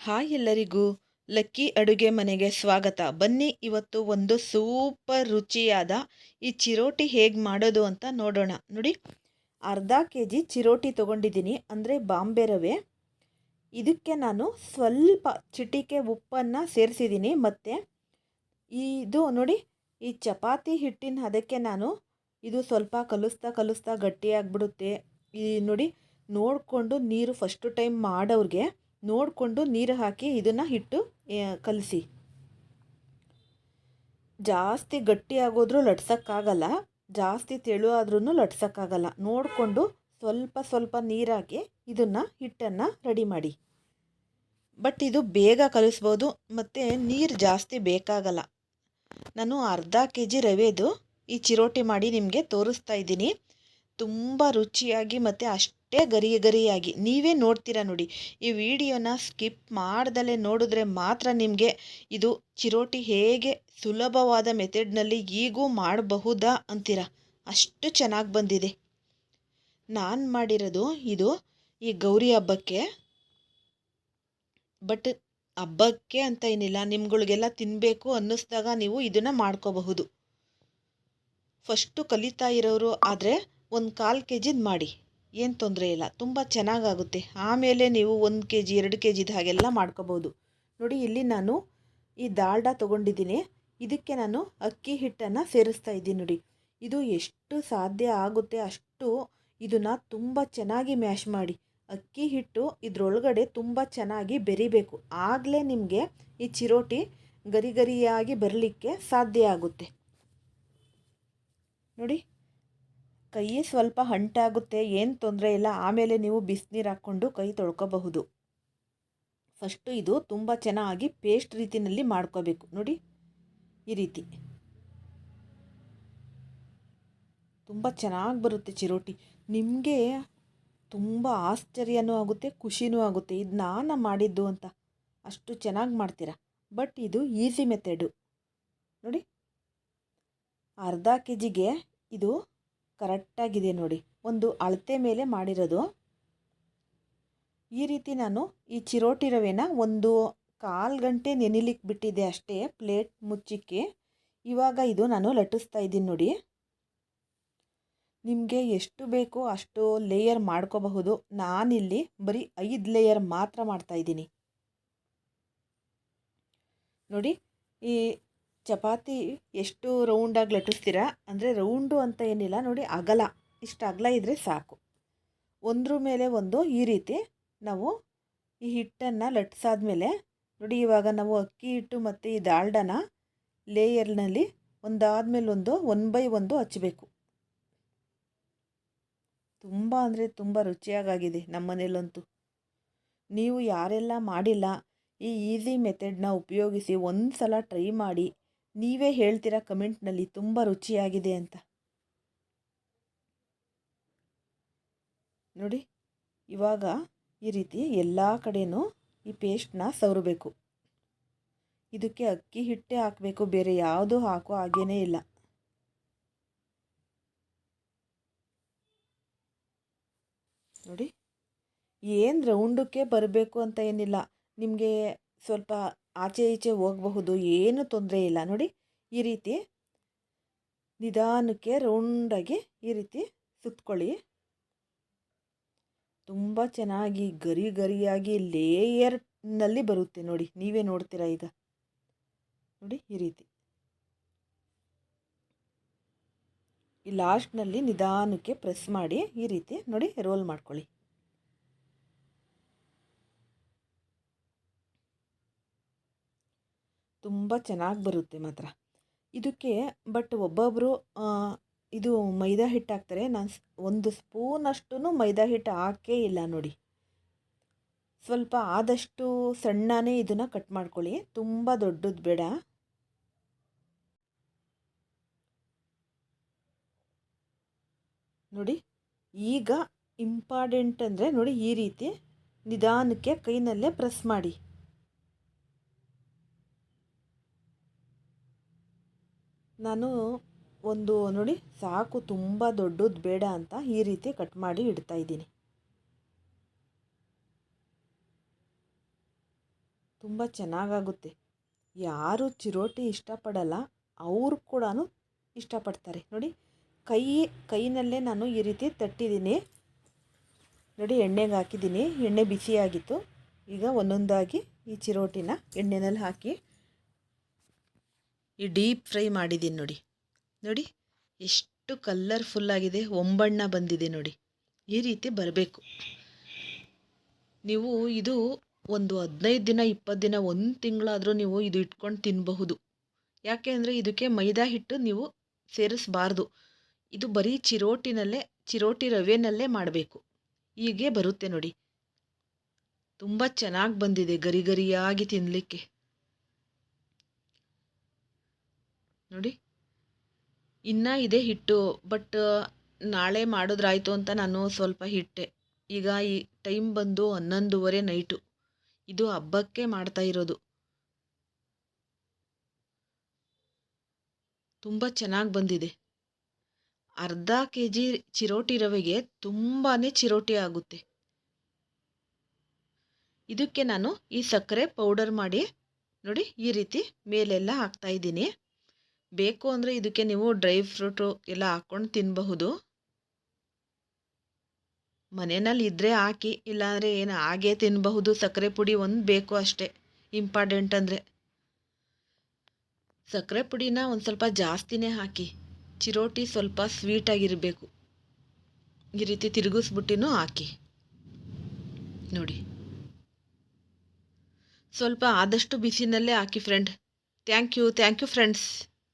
Hi ಎಲ್ಲರಿಗೂ. Lucky ಅಡುಗೆ ಮನೆಗೆ ಸ್ವಾಗತ. ಬನ್ನಿ, ಇವತ್ತು ಒಂದು ಸೂಪರ್ ರುಚಿಯಾದ ಈ ಚಿರೋಟಿ ಹೇಗೆ ಮಾಡೋದು ಅಂತ ನೋಡೋಣ. ನೋಡಿ, ಅರ್ಧ ಕೆ ಜಿ ಚಿರೋಟಿ ತೊಗೊಂಡಿದ್ದೀನಿ, ಅಂದರೆ ಬಾಂಬೆ ರವೆ. ಇದಕ್ಕೆ ನಾನು ಸ್ವಲ್ಪ ಚಿಟಿಕೆ ಉಪ್ಪನ್ನು ಸೇರಿಸಿದ್ದೀನಿ, ಮತ್ತು ಇದು ನೋಡಿ, ಈ ಚಪಾತಿ ಹಿಟ್ಟಿನ ಅದಕ್ಕೆ ನಾನು ಇದು ಸ್ವಲ್ಪ ಕಲಿಸ್ತಾ ಕಲಿಸ್ತಾ ಗಟ್ಟಿಯಾಗ್ಬಿಡುತ್ತೆ. ಈ ನೋಡಿ, ನೋಡಿಕೊಂಡು ನೀರು ಫಸ್ಟು ಟೈಮ್ ಮಾಡೋರಿಗೆ ನೋಡಿಕೊಂಡು ನೀರು ಹಾಕಿ ಇದನ್ನು ಹಿಟ್ಟು ಕಲಸಿ. ಜಾಸ್ತಿ ಗಟ್ಟಿ ಆಗೋದ್ರೂ ಲಟ್ಸೋಕ್ಕಾಗಲ್ಲ, ಜಾಸ್ತಿ ತೆಳು ಆದ್ರೂ ಲಟ್ಸೋಕ್ಕಾಗಲ್ಲ. ನೋಡಿಕೊಂಡು ಸ್ವಲ್ಪ ಸ್ವಲ್ಪ ನೀರಾಕಿ ಇದನ್ನು ಹಿಟ್ಟನ್ನು ರೆಡಿ ಮಾಡಿ. ಬಟ್ ಇದು ಬೇಗ ಕಲಿಸ್ಬೋದು, ಮತ್ತು ನೀರು ಜಾಸ್ತಿ ಬೇಕಾಗಲ್ಲ. ನಾನು ಅರ್ಧ ಕೆ ಜಿ ರವೆದು ಈ ಚಿರೋಟಿ ಮಾಡಿ ನಿಮಗೆ ತೋರಿಸ್ತಾ ಇದ್ದೀನಿ. ತುಂಬ ರುಚಿಯಾಗಿ ಮತ್ತು ಅಷ್ಟೇ ಗರಿ ಗರಿಯಾಗಿ. ನೀವೇ ನೋಡ್ತೀರಾ ನೋಡಿ. ಈ ವಿಡಿಯೋನ ಸ್ಕಿಪ್ ಮಾಡ್ದಲೇ ನೋಡಿದ್ರೆ ಮಾತ್ರ ನಿಮಗೆ ಇದು ಚಿರೋಟಿ ಹೇಗೆ ಸುಲಭವಾದ ಮೆಥಡ್ನಲ್ಲಿ ಈಗೂ ಮಾಡಬಹುದಾ ಅಂತೀರ. ಅಷ್ಟು ಚೆನ್ನಾಗಿ ಬಂದಿದೆ. ನಾನು ಮಾಡಿರೋದು ಇದು ಈ ಗೌರಿ ಹಬ್ಬಕ್ಕೆ. ಬಟ್ ಹಬ್ಬಕ್ಕೆ ಅಂತ ಏನಿಲ್ಲ. ನಿಮ್ಗಳಿಗೆಲ್ಲ ತಿನ್ನಬೇಕು ಅನ್ನಿಸ್ದಾಗ ನೀವು ಇದನ್ನು ಮಾಡ್ಕೋಬಹುದು. ಫಸ್ಟು ಕಲಿತಾ ಇರೋರು ಆದರೆ ಒಂದು ಕಾಲು ಕೆ ಜಿದು ಮಾಡಿ. ಏನು ತೊಂದರೆ ಇಲ್ಲ, ತುಂಬ ಚೆನ್ನಾಗಾಗುತ್ತೆ. ಆಮೇಲೆ ನೀವು ಒಂದು ಕೆ ಜಿ ಎರಡು ಕೆ ಜಿದು ಹಾಗೆಲ್ಲ ಮಾಡ್ಕೋಬೋದು. ನೋಡಿ, ಇಲ್ಲಿ ನಾನು ಈ ದಾಲ್ಡ ತೊಗೊಂಡಿದ್ದೀನಿ. ಇದಕ್ಕೆ ನಾನು ಅಕ್ಕಿ ಹಿಟ್ಟನ್ನು ಸೇರಿಸ್ತಾ ಇದ್ದೀನಿ ನೋಡಿ. ಇದು ಎಷ್ಟು ಸಾಧ್ಯ ಆಗುತ್ತೆ ಅಷ್ಟು ಇದನ್ನು ತುಂಬ ಚೆನ್ನಾಗಿ ಮ್ಯಾಶ್ ಮಾಡಿ. ಅಕ್ಕಿ ಹಿಟ್ಟು ಇದರೊಳಗಡೆ ತುಂಬ ಚೆನ್ನಾಗಿ ಬೆರಿಬೇಕು. ಆಗಲೇ ನಿಮಗೆ ಈ ಚಿರೋಟಿ ಗರಿ ಗರಿಯಾಗಿ ಬರಲಿಕ್ಕೆ ಸಾಧ್ಯ ಆಗುತ್ತೆ. ನೋಡಿ ಕೈ ಸ್ವಲ್ಪ ಅಂಟಾಗುತ್ತೆ ಏನು ತೊಂದರೆ ಇಲ್ಲ, ಆಮೇಲೆ ನೀವು ಬಿಸಿನೀರು ಹಾಕ್ಕೊಂಡು ಕೈ ತೊಳ್ಕೊಬಹುದು. ಫಸ್ಟು ಇದು ತುಂಬ ಚೆನ್ನಾಗಿ ಪೇಸ್ಟ್ ರೀತಿಯಲ್ಲಿ ಮಾಡ್ಕೋಬೇಕು. ನೋಡಿ, ಈ ರೀತಿ. ತುಂಬ ಚೆನ್ನಾಗಿ ಬರುತ್ತೆ ಚಿರೋಟಿ. ನಿಮಗೆ ತುಂಬ ಆಶ್ಚರ್ಯನೂ ಆಗುತ್ತೆ, ಖುಷಿನೂ ಆಗುತ್ತೆ. ಇದು ನಾನು ಮಾಡಿದ್ದು ಅಂತ ಅಷ್ಟು ಚೆನ್ನಾಗಿ ಮಾಡ್ತೀರಾ? ಬಟ್ ಇದು ಈಸಿ ಮೆಥಡು. ನೋಡಿ, ಅರ್ಧ ಕೆ ಜಿಗೆ ಇದು ಕರೆಕ್ಟಾಗಿದೆ ನೋಡಿ. ಒಂದು ಅಳತೆ ಮೇಲೆ ಮಾಡಿರೋದು. ಈ ರೀತಿ ನಾನು ಈ ಚಿರೋಟಿ ರವೆನ ಒಂದು ಕಾಲು ಗಂಟೆ ನೆನಿಲಿಕ್ಕೆ ಬಿಟ್ಟಿದ್ದೆ ಅಷ್ಟೇ, ಪ್ಲೇಟ್ ಮುಚ್ಚಿಕ್ಕೆ. ಇವಾಗ ಇದು ನಾನು ಲಟ್ಟಿಸ್ತಾ ಇದ್ದೀನಿ ನೋಡಿ. ನಿಮಗೆ ಎಷ್ಟು ಬೇಕೋ ಅಷ್ಟು ಲೇಯರ್ ಮಾಡ್ಕೋಬಹುದು. ನಾನಿಲ್ಲಿ ಬರೀ ಐದು ಲೇಯರ್ ಮಾತ್ರ ಮಾಡ್ತಾಯಿದ್ದೀನಿ ನೋಡಿ, ಈ ಚಪಾತಿ ಎಷ್ಟು ರೌಂಡಾಗಿ ಲಟ್ಟಿಸ್ತೀರಾ? ಅಂದರೆ ರೌಂಡು ಅಂತ ಏನಿಲ್ಲ, ನೋಡಿ ಅಗಲ. ಇಷ್ಟು ಅಗಲ ಇದ್ದರೆ ಸಾಕು. ಒಂದ್ರ ಮೇಲೆ ಒಂದು ಈ ರೀತಿ ನಾವು ಈ ಹಿಟ್ಟನ್ನು ಲಟ್ಟಿಸಾದ್ಮೇಲೆ ನೋಡಿ ಇವಾಗ ನಾವು ಅಕ್ಕಿ ಹಿಟ್ಟು ಮತ್ತು ಈ ದಾಲ್ಡನ ಲೇಯರ್ನಲ್ಲಿ ಒಂದಾದ್ಮೇಲೆ ಒಂದು ಒನ್ ಬೈ ಒಂದು ಹಚ್ಚಬೇಕು ತುಂಬ ಅಂದರೆ ತುಂಬ ರುಚಿಯಾಗಿದೆ ನಮ್ಮ ಮನೇಲಂತೂ ನೀವು ಯಾರೆಲ್ಲ ಮಾಡಿಲ್ಲ, ಈ ಈಸಿ ಮೆಥಡ್ನ ಉಪಯೋಗಿಸಿ ಒಂದು ಸಲ ಟ್ರೈ ಮಾಡಿ ನೀವೇ ಹೇಳ್ತೀರಾ ಕಮೆಂಟ್ನಲ್ಲಿ ತುಂಬ ರುಚಿಯಾಗಿದೆ ಅಂತ. ನೋಡಿ, ಇವಾಗ ಈ ರೀತಿ ಎಲ್ಲ ಕಡೆಯೂ ಈ ಪೇಸ್ಟ್ನ ಸವರಬೇಕು. ಇದಕ್ಕೆ ಅಕ್ಕಿ ಹಿಟ್ಟೆ ಹಾಕಬೇಕು, ಬೇರೆ ಯಾವುದು ಹಾಕೋ ಹಾಗೇನೇ ಇಲ್ಲ. ನೋಡಿ, ಏನು ರೌಂಡಕ್ಕೆ ಬರಬೇಕು ಅಂತ ಏನಿಲ್ಲ. ನಿಮಗೆ ಸ್ವಲ್ಪ ಆಚೆ ಈಚೆ ಹೋಗಬಹುದು, ಏನು ತೊಂದರೆ ಇಲ್ಲ. ನೋಡಿ, ಈ ರೀತಿ ನಿಧಾನಕ್ಕೆ, ರೌಂಡಾಗಿ ಈ ರೀತಿ ಸುತ್ತಕೊಳ್ಳಿ ತುಂಬ ಚೆನ್ನಾಗಿ ಗರಿ ಗರಿಯಾಗಿ ಲೇಯರ್ನಲ್ಲಿ ಬರುತ್ತೆ ನೋಡಿ, ನೀವೇ ನೋಡ್ತೀರಾ ಈಗ. ನೋಡಿ, ಈ ರೀತಿ. ಈ ಲಾಸ್ಟ್ನಲ್ಲಿ ನಿಧಾನಕ್ಕೆ ಪ್ರೆಸ್ ಮಾಡಿ ಈ ರೀತಿ ನೋಡಿ ರೋಲ್ ಮಾಡ್ಕೊಳ್ಳಿ. ತುಂಬ ಚೆನ್ನಾಗಿ ಬರುತ್ತೆ ಮಾತ್ರ. ಇದಕ್ಕೆ ಬಟ್ ಒಬ್ಬೊಬ್ಬರು ಇದು ಮೈದಾ ಹಿಟ್ಟು ಹಾಕ್ತಾರೆ. ನಾನು ಒಂದು ಸ್ಪೂನಷ್ಟು ಮೈದಾ ಹಿಟ್ಟು ಹಾಕೇ ಇಲ್ಲ ನೋಡಿ. ಸ್ವಲ್ಪ ಆದಷ್ಟು ಸಣ್ಣನೇ ಇದನ್ನು ಕಟ್ ಮಾಡ್ಕೊಳ್ಳಿ. ತುಂಬ ದೊಡ್ಡದು ಬೇಡ. ನೋಡಿ, ಈಗ ಇಂಪಾರ್ಟೆಂಟ್ ಅಂದರೆ ನೋಡಿ ಈ ರೀತಿ ನಿಧಾನಕ್ಕೆ ಕೈನಲ್ಲೇ ಪ್ರೆಸ್ ಮಾಡಿ. ನಾನು ಒಂದು, ನೋಡಿ, ಸಾಕು ತುಂಬ ದೊಡ್ಡದು ಬೇಡ ಅಂತ ಈ ರೀತಿ ಕಟ್ ಮಾಡಿ ಇಡ್ತಾ ಇದ್ದೀನಿ. ತುಂಬ ಚೆನ್ನಾಗಾಗುತ್ತೆ. ಯಾರು ಚಿರೋಟಿ ಇಷ್ಟಪಡಲ್ಲ, ಅವರು ಕೂಡ ಇಷ್ಟಪಡ್ತಾರೆ. ನೋಡಿ, ಕೈ, ಕೈನಲ್ಲೇ ನಾನು ಈ ರೀತಿ ತಟ್ಟಿದ್ದೀನಿ. ನೋಡಿ, ಎಣ್ಣೆಗೆ ಹಾಕಿದ್ದೀನಿ. ಎಣ್ಣೆ ಬಿಸಿಯಾಗಿತ್ತು. ಈಗ ಒಂದೊಂದಾಗಿ ಈ ಚಿರೋಟಿನ ಎಣ್ಣೆನಲ್ಲಿ ಹಾಕಿ ಈ ಡೀಪ್ ಫ್ರೈ ಮಾಡಿದ್ದೀನಿ ನೋಡಿ. ನೋಡಿ, ಎಷ್ಟು ಕಲ್ಲರ್ಫುಲ್ಲಾಗಿದೆ ಒಂಬಣ್ಣ ಬಂದಿದೆ ನೋಡಿ. ಈ ರೀತಿ ಬರಬೇಕು. ನೀವು ಇದು ಒಂದು ಹದಿನೈದು ದಿನ, ಇಪ್ಪತ್ತು ದಿನ, ಒಂದು ತಿಂಗಳಾದರೂ ನೀವು ಇದು ಇಟ್ಕೊಂಡು ತಿನ್ನಬಹುದು ಯಾಕೆ ಅಂದರೆ ಇದಕ್ಕೆ ಮೈದಾ ಹಿಟ್ಟು ನೀವು ಸೇರಿಸಬಾರ್ದು. ಇದು ಬರೀ ಚಿರೋಟಿನಲ್ಲೇ, ಚಿರೋಟಿ ರವೆನಲ್ಲೇ ಮಾಡಬೇಕು. ಹೀಗೆ ಬರುತ್ತೆ ನೋಡಿ. ತುಂಬ ಚೆನ್ನಾಗಿ ಬಂದಿದೆ ಗರಿ ಗರಿಯಾಗಿ ತಿನ್ನಲಿಕ್ಕೆ ನೋಡಿ. ಇನ್ನೂ ಇದೆ ಹಿಟ್ಟು ಬಟ್ ನಾಳೆ ಮಾಡಿದ್ರಾಯ್ತು ಅಂತ ನಾನು ಸ್ವಲ್ಪ ಹಿಟ್ಟೆ. ಈಗ ಈ ಟೈಮ್ ಬಂದು ಹನ್ನೊಂದುವರೆ ನೈಟು ಇದು ಹಬ್ಬಕ್ಕೆ ಮಾಡ್ತಾ ಇರೋದು. ತುಂಬ ಚೆನ್ನಾಗಿ ಬಂದಿದೆ. ಅರ್ಧ ಕೆ ಜಿ ಚಿರೋಟಿ ರವೆಗೆ ತುಂಬಾ ಚಿರೋಟಿ ಆಗುತ್ತೆ. ಇದಕ್ಕೆ ನಾನು ಈ ಸಕ್ಕರೆ ಪೌಡರ್ ಮಾಡಿ ನೋಡಿ ಈ ರೀತಿ ಮೇಲೆಲ್ಲ ಹಾಕ್ತಾ ಇದ್ದೀನಿ. ಬೇಕು ಅಂದರೆ ಇದಕ್ಕೆ ನೀವು ಡ್ರೈ ಫ್ರೂಟು ಎಲ್ಲ ಹಾಕ್ಕೊಂಡು ತಿನ್ನಬಹುದು ಮನೆಯಲ್ಲಿ ಇದ್ದರೆ ಹಾಕಿ, ಇಲ್ಲಾಂದರೆ ಏನು ಹಾಗೆ ತಿನ್ನಬಹುದು ಸಕ್ಕರೆ ಪುಡಿ ಒಂದು ಬೇಕು ಅಷ್ಟೇ ಇಂಪಾರ್ಟೆಂಟ್ ಅಂದರೆ. ಸಕ್ಕರೆ ಪುಡಿನ ಒಂದು ಸ್ವಲ್ಪ ಜಾಸ್ತಿನೇ ಹಾಕಿ, ಚಿರೋಟಿ ಸ್ವಲ್ಪ ಸ್ವೀಟಾಗಿರಬೇಕು ಈ ರೀತಿ ತಿರುಗಿಸ್ಬಿಟ್ಟಿನೂ ಹಾಕಿ. ನೋಡಿ. ಸ್ವಲ್ಪ ಆದಷ್ಟು ಬಿಸಿನಲ್ಲೇ ಹಾಕಿ friend thank you thank you friends